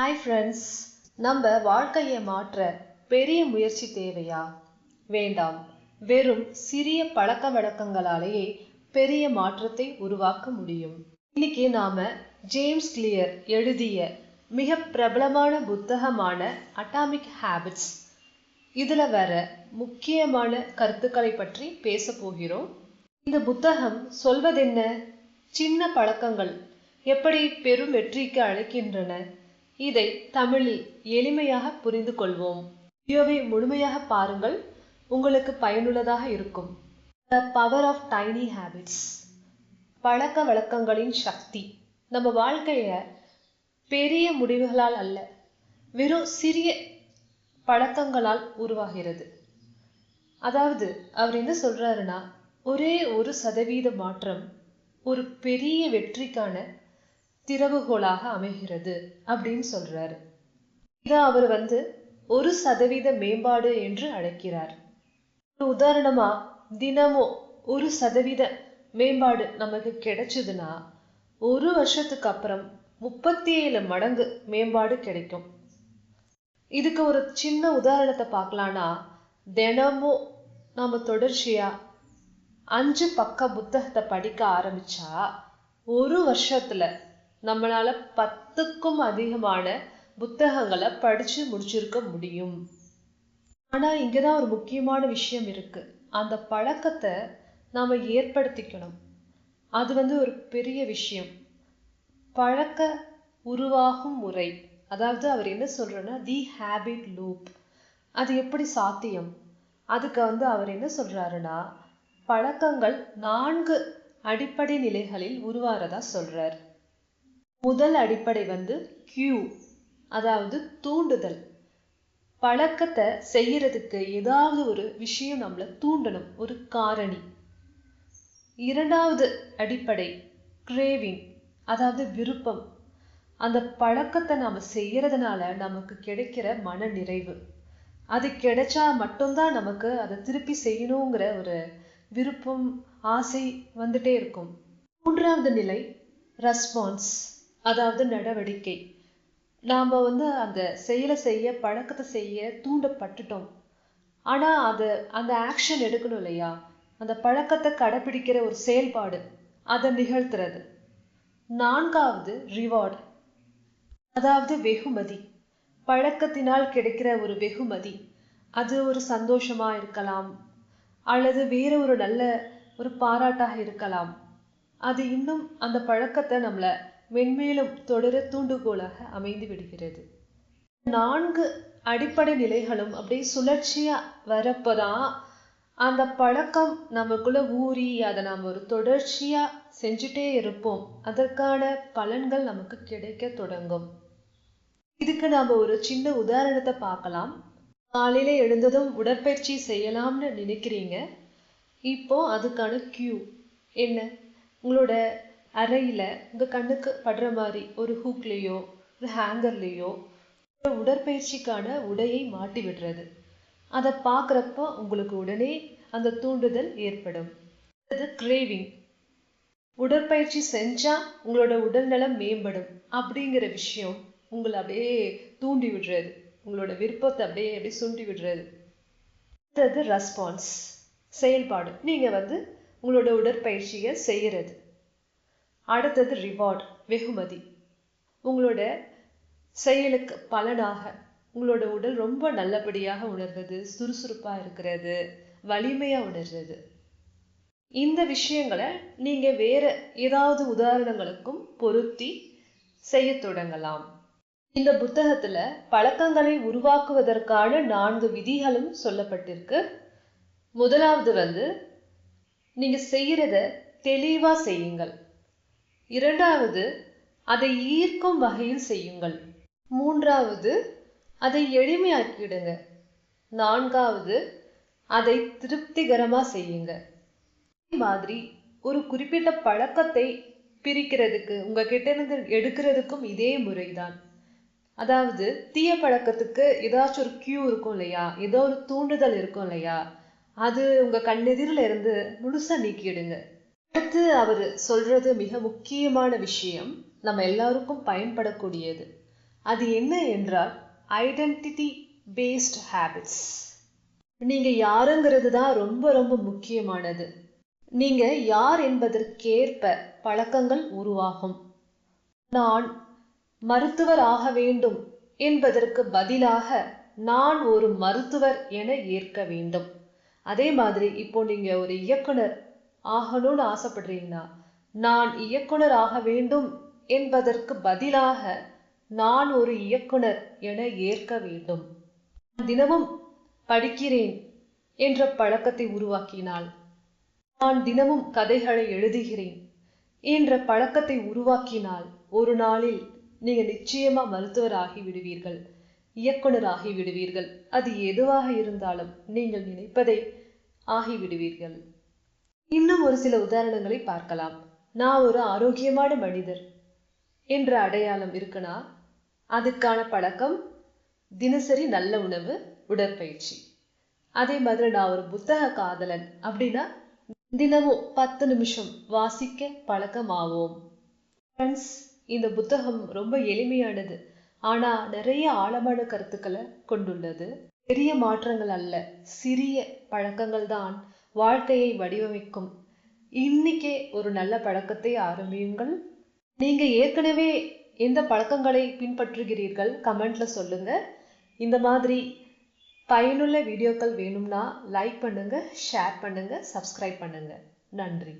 Hi friends நம்ம வாழ்க்கையை மாற்ற பெரிய முயற்சி தேவையா? வேண்டாம். வெறும் சிறிய பழக்க வழக்கங்களாலேயே பெரிய மாற்றத்தை உருவாக்க முடியும். இன்னைக்கு நாம ஜேம்ஸ் கிளியர் எழுதிய மிக பிரபலமான புத்தகமான அட்டாமிக் ஹேபிட்ஸ் இதில் வர முக்கியமான கருத்துக்களை பற்றி பேச போகிறோம். இந்த புத்தகம் சொல்வதென்ன? சின்ன பழக்கங்கள் எப்படி பெரும் வெற்றிக்கு அழைக்கின்றன? இதை தமிழில் எளிமையாக புரிந்து கொள்வோம் வீடியோவை முழுமையாக பாருங்கள். உங்களுக்கு பயனுள்ளதாக இருக்கும். The power of tiny habits பழக்க வழக்கங்களின் சக்தி. நம்ம வாழ்க்கைய பெரிய முடிவுகளால் அல்ல வெறும் சிறிய பழக்கங்களால் உருவாகிறது. அதாவது அவர் என்ன சொல்றாருன்னா ஒரே ஒரு சதவீத மாற்றம் ஒரு பெரிய வெற்றிக்கான திறவுகோலாக அமைகிறது அப்படின்னு சொல்றாரு. இதை அவர் வந்து ஒரு சதவீத மேம்பாடு என்று அழைக்கிறார். ஒரு உதாரணமா தினமும் ஒரு சதவீத மேம்பாடு நமக்கு கிடைச்சதுன்னா ஒரு வருஷத்துக்கு அப்புறம் முப்பத்தி ஏழு மடங்கு மேம்பாடு கிடைக்கும். இதுக்கு ஒரு சின்ன உதாரணத்தை பார்க்கலான்னா தினமும் நம்ம தொடர்ச்சியா அஞ்சு பக்க புத்தகத்தை படிக்க ஆரம்பிச்சா ஒரு வருஷத்துல நம்மளால பத்துக்கும் அதிகமான புத்தகங்களை படிச்சு முடிச்சிருக்க முடியும். ஆனா இங்கதான் ஒரு முக்கியமான விஷயம் இருக்கு. அந்த பழக்கத்தை நாம ஏற்படுத்திக்கணும். அது வந்து ஒரு பெரிய விஷயம். பழக்க உருவாகும் முறை. அதாவது அவர் என்ன சொல்றன்னா தி ஹேபிட் லூப் அது எப்படி சாத்தியம்? அதுக்கு வந்து அவர் என்ன சொல்றாருன்னா பழக்கங்கள் நான்கு அடிப்படை நிலைகளில் உருவாறதா சொல்றார். முதல் அடிப்படை வந்து கியூ அதாவது தூண்டுதல். பழக்கத்தை செய்யறதுக்கு ஏதாவது ஒரு விஷயம் நம்மளை தூண்டணும் ஒரு காரணி. இரண்டாவது அடிப்படை கிரேவிங் அதாவது விருப்பம். அந்த பழக்கத்தை நாம் செய்யறதுனால நமக்கு கிடைக்கிற மன நிறைவு. அது கிடைச்சா மட்டும்தான் நமக்கு அதை திருப்பி செய்யணுங்கிற ஒரு விருப்பம் ஆசை வந்துட்டே இருக்கும். மூன்றாவது நிலை ரெஸ்பான்ஸ் அதாவது நடவடிக்கை. நாம் வந்து அந்த செயலை செய்ய பழக்கத்தை செய்ய தூண்டப்பட்டுட்டோம். ஆனால் அது அந்த ஆக்ஷன் எடுக்கணும் இல்லையா? அந்த பழக்கத்தை கடைபிடிக்கிற ஒரு செயல்பாடு அதை நிகழ்த்துறது. நான்காவது ரிவார்டு அதாவது வெகுமதி. பழக்கத்தினால் கிடைக்கிற ஒரு வெகுமதி. அது ஒரு சந்தோஷமா இருக்கலாம். அல்லது வேற ஒரு நல்ல ஒரு பாராட்டாக இருக்கலாம். அது இன்னும் அந்த பழக்கத்தை நம்மளை மென்மேலும் தொடர தூண்டுகோலாக அமைந்து விடுகிறது. நான்கு அடிப்படை நிலைகளும் அப்படியே சுழற்சியா வரப்பதான் அந்த பழக்கம் நமக்குள்ள ஊறி அதை நாம் ஒரு தொடர்ச்சியா செஞ்சுட்டே இருப்போம். அதற்கான பலன்கள் நமக்கு கிடைக்க தொடங்கும். இதுக்கு நாம ஒரு சின்ன உதாரணத்தை பார்க்கலாம். காலையில எழுந்ததும் உடற்பயிற்சி செய்யலாம்னு நினைக்கிறீங்க. இப்போ அதுக்கான கியூ என்ன? உங்களோட அறையில் உங்கள் கண்ணுக்கு படுற மாதிரி ஒரு ஹூக்லேயோ ஒரு ஹேங்கர்லேயோ உடற்பயிற்சிக்கான உடையை மாட்டி விடுறது. அதை பார்க்குறப்ப உங்களுக்கு உடனே அந்த தூண்டுதல் ஏற்படும். அது கிரேவிங். உடற்பயிற்சி செஞ்சால் உங்களோட உடல்நலம் மேம்படும் அப்படிங்கிற விஷயம் உங்களை அப்படியே தூண்டி விடுறது. உங்களோட விருப்பத்தை அப்படியே அப்படியே சுண்டி விடுறது. அடுத்தது ரெஸ்பான்ஸ் செயல்பாடு. நீங்கள் வந்து உங்களோட உடற்பயிற்சியை செய்கிறது அடுத்தது ரிவார்ட் வெகுமதி. உங்களோட செயலுக்கு பலனாக உங்களோட உடல் ரொம்ப நல்லபடியாக உணர்வது சுறுசுறுப்பாக இருக்கிறது வலிமையாக உணர்றது. இந்த விஷயங்களை நீங்கள் வேற ஏதாவது உதாரணங்களுக்கும் பொருத்தி செய்ய தொடங்கலாம். இந்த புத்தகத்துல பழக்கங்களை உருவாக்குவதற்கான நான்கு விதிகளும் சொல்லப்பட்டிருக்கு. முதலாவது வந்து நீங்க செய்யறத தெளிவா செய்யுங்கள். இரண்டாவது அதை ஈர்க்கும் வகையில் செய்யுங்கள். மூன்றாவது அதை எளிமையாக்கிடுங்க. நான்காவது அதை திருப்திகரமாக செய்யுங்க. மாதிரி ஒரு குறிப்பிட்ட பழக்கத்தை பிரிக்கிறதுக்கு உங்ககிட்ட இருந்து எடுக்கிறதுக்கும் இதே முறைதான். அதாவது தீய பழக்கத்துக்கு ஏதாச்சும் ஒரு கியூ இருக்கும் இல்லையா? ஏதோ ஒரு தூண்டுதல் இருக்கும் இல்லையா? அது உங்க கண்ணெதிரில இருந்து முழுசா நீக்கிடுங்க. அடுத்து அவர் சொல்றது மிக முக்கியமான விஷயம். நம்ம எல்லாருக்கும் பயன்படக்கூடியது. அது என்ன என்றால் ஐடென்டிட்டி பேஸ்ட் ஹேபிட்ஸ் நீங்க யாருங்கிறது தான் ரொம்ப ரொம்ப முக்கியமானது. நீங்க யார் என்பதற்கேற்ப பழக்கங்கள் உருவாகும். நான் மருத்துவர் ஆக வேண்டும் என்பதற்கு பதிலாக நான் ஒரு மருத்துவர் என ஏற்க வேண்டும். அதே மாதிரி இப்போ நீங்க ஒரு இயக்குனர் ஆகணும்னு ஆசைப்படுறீங்கன்னா நான் இயக்குனர் ஆக வேண்டும் என்பதற்கு பதிலாக நான் ஒரு இயக்குனர் என ஏற்க வேண்டும். தினமும் படிக்கிறேன் என்ற பழக்கத்தை உருவாக்கினால் நான் தினமும் கதைகளை எழுதுகிறேன் என்ற பழக்கத்தை உருவாக்கினால் ஒரு நாளில் நீங்க நிச்சயமா மருத்துவராகி விடுவீர்கள் இயக்குனராகி விடுவீர்கள். அது எதுவாக இருந்தாலும் நீங்கள் நினைப்பதை ஆகிவிடுவீர்கள். இன்னும் ஒரு சில உதாரணங்களை பார்க்கலாம். நான் ஒரு ஆரோக்கியமான மனிதர் என்ற அடையாளம் இருக்குன்னா அதுக்கான பழக்கம்? தினசரி நல்ல உணவு உடற்பயிற்சி. அதே மாதிரி நான் ஒரு புத்தக காதலன் அப்படின்னா தினமும் பத்து நிமிஷம் வாசிக்க பழக்கமாவோம். ஃப்ரெண்ட்ஸ் இந்த புத்தகம் ரொம்ப எளிமையானது. ஆனா நிறைய ஆழமான கருத்துக்களை கொண்டுள்ளது. பெரிய மாற்றங்கள் அல்ல சிறிய பழக்கங்கள் தான். வாழ்க்கையை வடிவமைக்கும். இன்னைக்கே ஒரு நல்ல பழக்கத்தை ஆரம்பியுங்கள். நீங்க ஏற்கனவே எந்த பழக்கங்களை பின்பற்றுகிறீர்கள் கமெண்ட்ல சொல்லுங்க. இந்த மாதிரி பயனுள்ள வீடியோக்கள் வேணும்னா லைக் பண்ணுங்க ஷேர் பண்ணுங்க சப்ஸ்கிரைப் பண்ணுங்க. நன்றி.